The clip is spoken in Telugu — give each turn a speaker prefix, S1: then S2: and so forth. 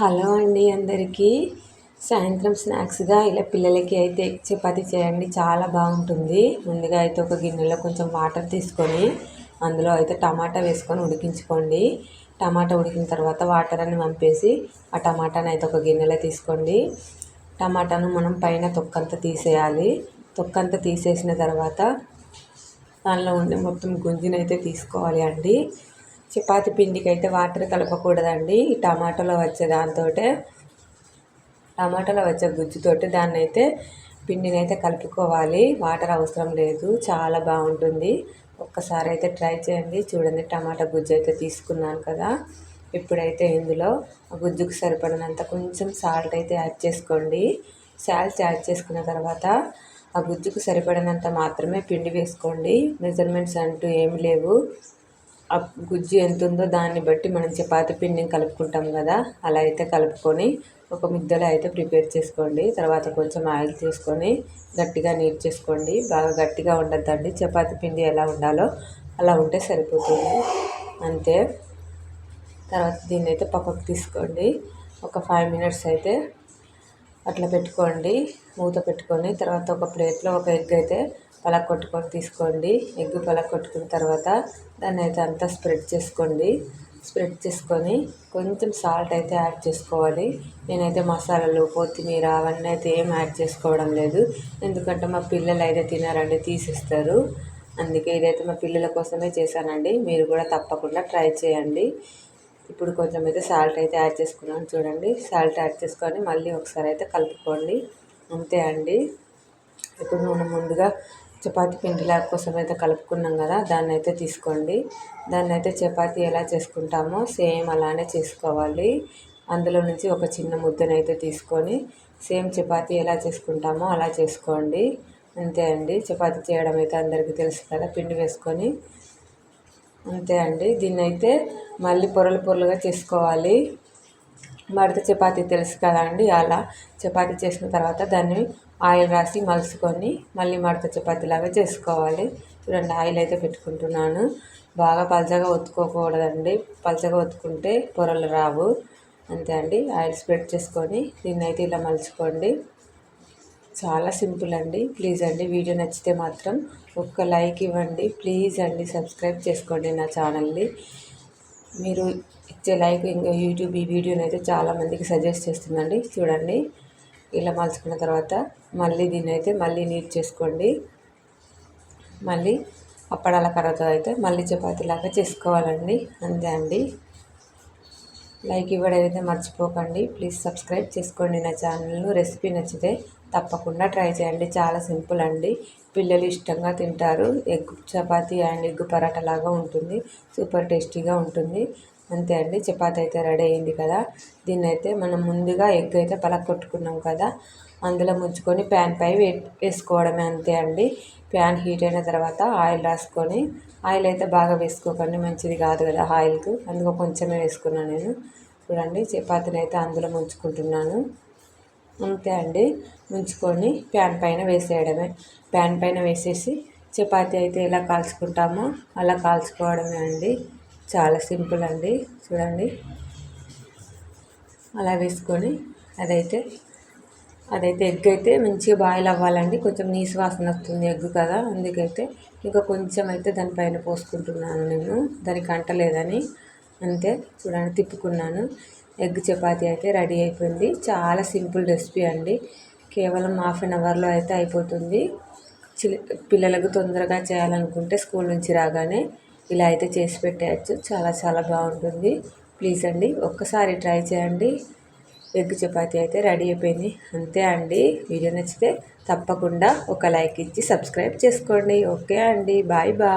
S1: హలో అండి అందరికీ. సాయంత్రం స్నాక్స్గా ఇలా పిల్లలకి అయితే చపాతి చేయండి చాలా బాగుంటుంది. ముందుగా అయితే ఒక గిన్నెలో కొంచెం వాటర్ తీసుకొని అందులో అయితే టమాటా వేసుకొని ఉడికించుకోండి. టమాటా ఉడికిన తర్వాత వాటర్ అని పంపేసి ఆ టమాటాని అయితే ఒక గిన్నెలో తీసుకోండి. టమాటాను మనం పైన తొక్కంతా తీసేయాలి. తొక్కంతా తీసేసిన తర్వాత దానిలో ఉండే మొత్తం గుంజినైతే తీసుకోవాలి అండి. చపాతి పిండికి అయితే వాటర్ కలపకూడదండి. ఈ టమాటాలో వచ్చే దాంతో టమాటాలో వచ్చే గుజ్జుతోటి దాన్ని అయితే పిండిని అయితే కలుపుకోవాలి. వాటర్ అవసరం లేదు. చాలా బాగుంటుంది. ఒక్కసారి అయితే ట్రై చేయండి. చూడండి టమాటా గుజ్జు అయితే తీసుకున్నాను కదా. ఇప్పుడైతే ఇందులో గుజ్జుకు సరిపడినంత కొంచెం సాల్ట్ అయితే యాడ్ చేసుకోండి. సాల్ట్ యాడ్ చేసుకున్న తర్వాత ఆ గుజ్జుకు సరిపడినంత మాత్రమే పిండి వేసుకోండి. మెజర్మెంట్స్ అంటూ ఏమి లేవు. గుజ్జు ఎంత ఉందో దాన్ని బట్టి మనం చపాతి పిండిని కలుపుకుంటాం కదా అలా అయితే కలుపుకొని ఒక ముద్దలో అయితే ప్రిపేర్ చేసుకోండి. తర్వాత కొంచెం ఆయిల్ చేసుకొని గట్టిగా నీట్ చేసుకోండి. బాగా గట్టిగా ఉండద్దండి. చపాతి పిండి ఎలా ఉండాలో అలా ఉంటే సరిపోతుంది. అంతే. తర్వాత దీన్ని అయితే పక్కకు తీసుకోండి. ఒక ఫైవ్ మినిట్స్ అయితే అట్లా పెట్టుకోండి. మూత పెట్టుకొని తర్వాత ఒక ప్లేట్లో ఒక ఎగ్ అయితే కొట్టుకొని తీసుకోండి. ఎగ్ కొట్టుకున్న తర్వాత దాన్ని అయితే అంతా స్ప్రెడ్ చేసుకోండి. స్ప్రెడ్ చేసుకొని కొంచెం సాల్ట్ అయితే యాడ్ చేసుకోవాలి. నేనైతే మసాలాలు కొత్తిమీర అవన్నీ అయితే ఏం యాడ్ చేసుకోవడం లేదు. ఎందుకంటే మా పిల్లలు అయితే తినారండి తీసిస్తారు. అందుకే ఇదైతే మా పిల్లల కోసమే చేశానండి. మీరు కూడా తప్పకుండా ట్రై చేయండి. ఇప్పుడు కొంచెం అయితే సాల్ట్ అయితే యాడ్ చేసుకున్నాను చూడండి. సాల్ట్ యాడ్ చేసుకొని మళ్ళీ ఒకసారి అయితే కలుపుకోండి. అంతే అండి. ఇప్పుడు నూనె ముందుగా చపాతి పిండిలా కోసం అయితే కలుపుకున్నాం కదా దాన్ని అయితే తీసుకోండి. దాన్ని అయితే చపాతి ఎలా చేసుకుంటామో సేమ్ అలానే చేసుకోవాలి. అందులో నుంచి ఒక చిన్న ముద్దనైతే తీసుకొని సేమ్ చపాతీ ఎలా చేసుకుంటామో అలా చేసుకోండి. అంతే అండి. చపాతీ చేయడం అయితే అందరికీ తెలుసు కదా పిండి వేసుకొని. అంతే అండి. దీన్ని అయితే మళ్ళీ పొరలు పొరలుగా చేసుకోవాలి. మడత చపాతీ తెలుసు కదా అండి అలా చపాతీ చేసిన తర్వాత దాన్ని ఆయిల్ రాసి మలుచుకొని మళ్ళీ మడత చపాతీలాగా చేసుకోవాలి. చూడండి ఆయిల్ అయితే పెట్టుకుంటున్నాను. బాగా పలచగా ఒత్తుకోకూడదండి. పలచగా ఒత్తుకుంటే పొరలు రావు. అంతే అండి. ఆయిల్ స్ప్రెడ్ చేసుకొని దీన్ని అయితే ఇలా మలుచుకోండి. చాలా సింపుల్ అండి. ప్లీజ్ అండి వీడియో నచ్చితే మాత్రం ఒక్క లైక్ ఇవ్వండి. ప్లీజ్ అండి సబ్స్క్రైబ్ చేసుకోండి నా ఛానల్ని. మీరు ఇచ్చే లైక్ ఇంకా యూట్యూబ్ ఈ వీడియోని అయితే చాలామందికి సజెస్ట్ చేస్తుందండి. చూడండి. ఇలా మలుచుకున్న తర్వాత మళ్ళీ దీన్ని అయితే మళ్ళీ నీట్ చేసుకోండి. మళ్ళీ అప్పడాల కర్రతో అయితే మళ్ళీ చపాతీలాగా చేసుకోవాలండి. అంతే అండి. లైక్ ఇవ్వడం అయితే మర్చిపోకండి. ప్లీజ్ సబ్స్క్రైబ్ చేసుకోండి నా ఛానల్ను రెసిపీ నచ్చితే తప్పకుండా ట్రై చేయండి. చాలా సింపుల్ అండి. పిల్లలు ఇష్టంగా తింటారు. Egg chapati and egg paratha లాగా ఉంటుంది. సూపర్ టేస్టీగా ఉంటుంది. అంతే అండి. చపాతి అయితే రెడీ అయింది కదా. దీన్ని అయితే మనం ముందుగా ఎగ్ అయితే పలకొట్టుకున్నాం కదా. అందులో ముంచుకొని ప్యాన్ పై వేసుకోవడమే అంతే అండి. ప్యాన్ హీట్ అయిన తర్వాత ఆయిల్ రాసుకొని ఆయిల్ అయితే బాగా వేసుకోకండి మంచిది కాదు కదా ఆయిల్కు. అందుకు కొంచెమే వేసుకున్నాను నేను. చూడండి చపాతీని అయితే అందులో ముంచుకుంటున్నాను. అంతే అండి. ముంచుకొని ప్యాన్ పైన వేసేయడమే. ప్యాన్ పైన వేసేసి చపాతీ అయితే ఎలా కాల్చుకుంటామో అలా కాల్చుకోవడమే అండి. చాలా సింపుల్ అండి. చూడండి. అలా వేసుకొని అదైతే అదైతే ఎగ్ అయితే మంచిగా బాయిల్ అవ్వాలండి. కొంచెం నీసు వాసన వస్తుంది ఎగ్ కదా. అందుకైతే ఇంకా కొంచెం అయితే దానిపైన పోసుకుంటున్నాను నేను. దానికి అంటలేదని అంతే చూడండి తిప్పుకున్నాను. ఎగ్ చపాతి అయితే రెడీ అయిపోయింది. చాలా సింపుల్ రెసిపీ అండి. కేవలం హాఫ్ అన్ అవర్లో అయితే అయిపోతుంది. పిల్లలకు తొందరగా చేయాలనుకుంటే స్కూల్ నుంచి రాగానే ఇలా అయితే చేసి పెట్టేయచ్చు. చాలా చాలా బాగుంటుంది. ప్లీజ్ అండి ఒక్కసారి ట్రై చేయండి. ఎగ్ చపాతి అయితే రెడీ అయిపోయింది. అంతే అండి. వీడియో నచ్చితే తప్పకుండా ఒక లైక్ ఇచ్చి సబ్స్క్రైబ్ చేసుకోండి. ఓకే అండి. Bye bye.